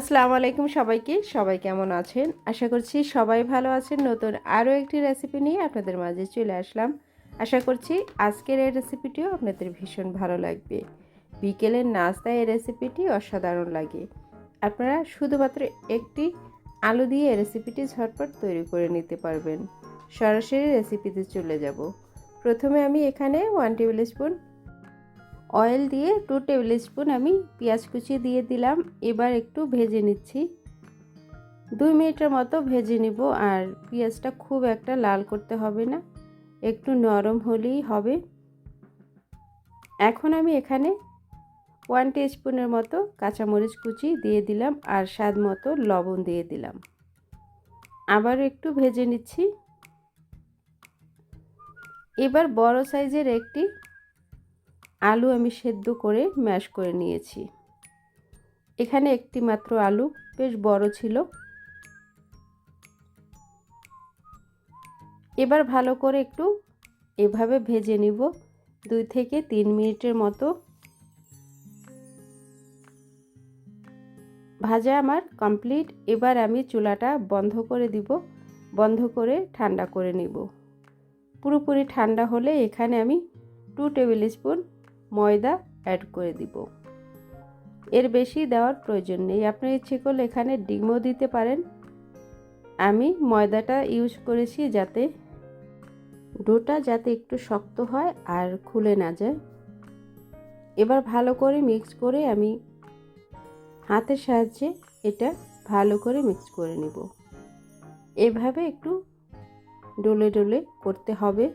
আসসালামু আলাইকুম সবাইকে। সবাই কেমন আছেন? আশা করছি সবাই ভালো আছেন। নতুন আরও একটি রেসিপি নিয়ে আপনাদের মাঝে চলে আসলাম। আশা করছি আজকের এই রেসিপিটিও আপনাদের ভীষণ ভালো লাগবে। বিকেলের নাস্তায় এই রেসিপিটি অসাধারণ লাগে। আপনারা শুধুমাত্র একটি আলু দিয়ে এই রেসিপিটি ঝটপট তৈরি করে নিতে পারবেন। সরাসরি রেসিপিতে চলে যাব। প্রথমে আমি এখানে ওয়ান টেবিল স্পুন অয়েল দিয়ে টু টেবিল স্পুন আমি পেঁয়াজ কুচি দিয়ে দিলাম। এবার একটু ভেজে নিচ্ছি। দুই মিনিটের মতো ভেজে নিব আর পেঁয়াজটা খুব একটা লাল করতে হবে না। একটু নরম হলেই হবে। এখন আমি এখানে ওয়ান স্পুনের মতো কাঁচামরিচ কুচি দিয়ে দিলাম আর স্বাদ মতো লবণ দিয়ে দিলাম। আবার একটু ভেজে নিচ্ছি। এবার বড় সাইজের একটি আলু আমি সেদ্ধ করে ম্যাশ করে নিয়েছি। এখানে একটি মাত্র আলু, বেশ বড় ছিল। এবার ভালো করে একটু এভাবে ভেজে নিব, দুই থেকে তিন মিনিটের মতো। ভাজা আমার কমপ্লিট। এবার আমি চুলাটা বন্ধ করে দিব, বন্ধ করে ঠান্ডা করে নিব। পুরোপুরি ঠান্ডা হলে এখানে আমি টু টেবিল স্পুন ময়দা অ্যাড করে দিব। এর বেশি দেওয়ার প্রয়োজন নেই। আপনার ইচ্ছে করলে এখানে ডিমও দিতে পারেন। আমি ময়দাটা ইউজ করেছি যাতে ডোটা যাতে একটু শক্ত হয় আর খুলে না যায়। এবার ভালো করে মিক্স করে আমি হাতের সাহায্যে এটা ভালো করে মিক্স করে নিব। এভাবে একটু ডলে ডলে করতে হবে।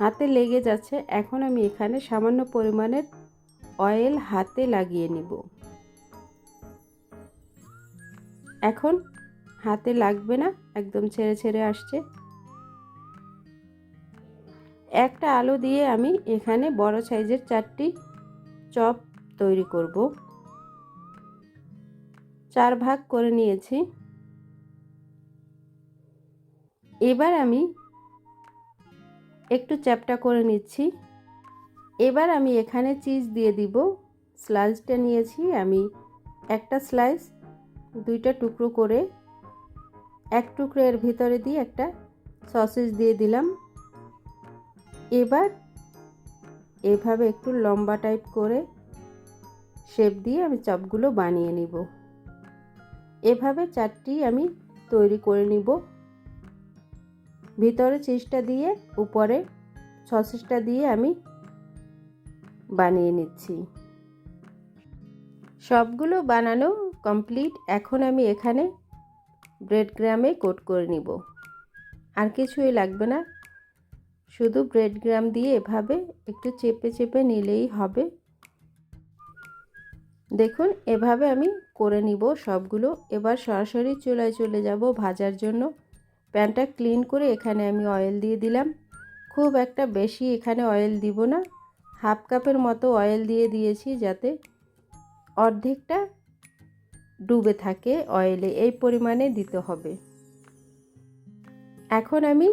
হাতে লেগে যাচ্ছে, এখন আমি এখানে সামান্য পরিমাণের অয়েল হাতে লাগিয়ে নিব। এখন হাতে লাগবে না, একদম ছেড়ে ছেড়ে আসছে। একটা আলু দিয়ে আমি এখানে বড় সাইজের চারটি চপ তৈরি করব। চার ভাগ করে নিয়েছি। এবার আমি একটু চ্যাপটা করে নিচ্ছি। এবার আমি এখানে চিজ দিয়ে দিব। স্লাইসটা নিয়েছি আমি একটা স্লাইস, দুইটা টুকরো করে। এক টুকরো এর ভিতরে দিয়ে একটা সসেজ দিয়ে দিলাম। এবার এভাবে একটু লম্বা টাইপ করে শেপ দিয়ে আমি চপগুলো বানিয়ে নিব। এভাবে চারটি আমি তৈরি করে নিব। ভিতরে চিজটা দিয়ে, উপরে সসেসটা দিয়ে আমি বানিয়ে নিচ্ছি। সবগুলো বানানো কমপ্লিট। এখন আমি এখানে ব্রেড গ্রামে কোট করে নিব। আর কিছুই লাগবে না। শুধু ব্রেড গ্রাম দিয়ে এভাবে একটু চেপে চেপে নিলেই হবে। দেখুন, এভাবে আমি করে নিব সবগুলো। এবার সরাসরি চুলায় চলে যাব ভাজার জন্য। প্যানটা ক্লিন করে এখানে আমি অয়েল দিয়ে দিলাম। খুব একটা বেশি এখানে অয়েল দিব না। হাফ কাপের মতো অয়েল দিয়ে দিয়েছি যাতে অর্ধেকটা ডুবে থাকে অয়েলে। এই পরিমাণে দিতে হবে। এখন আমি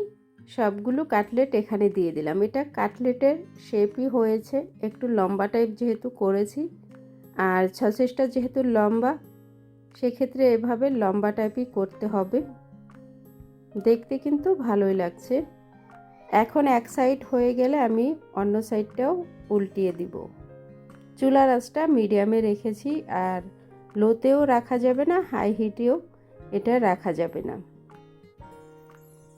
সবগুলো কাটলেট এখানে দিয়ে দিলাম। এটা কাটলেটের শেপই হয়েছে। একটু লম্বা টাইপ যেহেতু করেছি। আর ছশেসটা যেহেতু লম্বা, সেক্ষেত্রে এভাবে লম্বা টাইপই করতে হবে। দেখতে কিন্তু ভালোই লাগছে। এখন এক সাইড হয়ে গেলে আমি অন্য সাইডটাও উল্টিয়ে দিব। চুলার আঁচটা মিডিয়ামে রেখেছি আর লোতেও রাখা যাবে না, হাই হিটেও এটা রাখা যাবে না।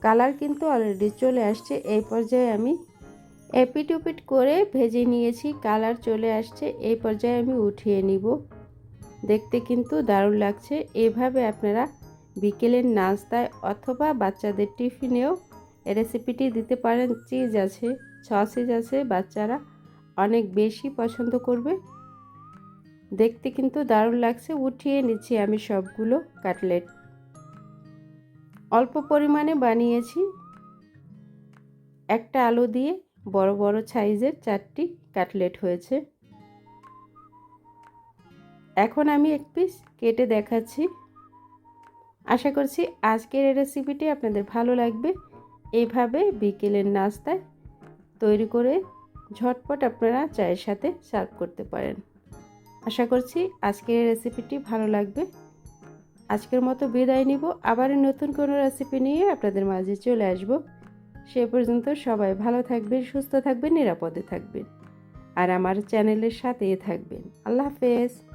কালার কিন্তু অলরেডি চলে আসছে, এই পর্যায়ে আমি এপিট উপিট করে ভেজে নিয়েছি, কালার চলে আসছে, এই পর্যায়ে আমি উঠিয়ে নিব। দেখতে কিন্তু দারুণ লাগছে, এভাবে আপনারা বিকেলের নাস্তায় অথবা বাচ্চাদের টিফিনেও রেসিপিটি দিতে পারেন চিজ আছে, সসেজ আছে, বাচ্চারা অনেক বেশি পছন্দ করবে। দেখতে কিন্তু দারুণ লাগছে, উঠিয়ে নিচ্ছি আমি সবগুলো কাটলেট। অল্প পরিমাণে বানিয়েছি। একটা আলু দিয়ে বড় বড় সাইজের চারটি কাটলেট হয়েছে। এখন আমি এক পিস কেটে দেখাচ্ছি। আশা করছি আজকের এই রেসিপিটি আপনাদের ভালো লাগবে। এইভাবে বিকেলের নাস্তায় তৈরি করে ঝটপট আপনারা চায়ের সাথে সার্ভ করতে পারেন। আশা করছি আজকের এই রেসিপিটি ভালো লাগবে। আজকের মতো বিদায় নিব। আবার নতুন কোনো রেসিপি নিয়ে আপনাদের মাঝে চলে আসব। সে পর্যন্ত সবাই ভালো থাকবেন, সুস্থ থাকবেন, নিরাপদে থাকবেন। আর আমার চ্যানেলের সাথেই থাকবেন। আল্লাহ হাফেজ।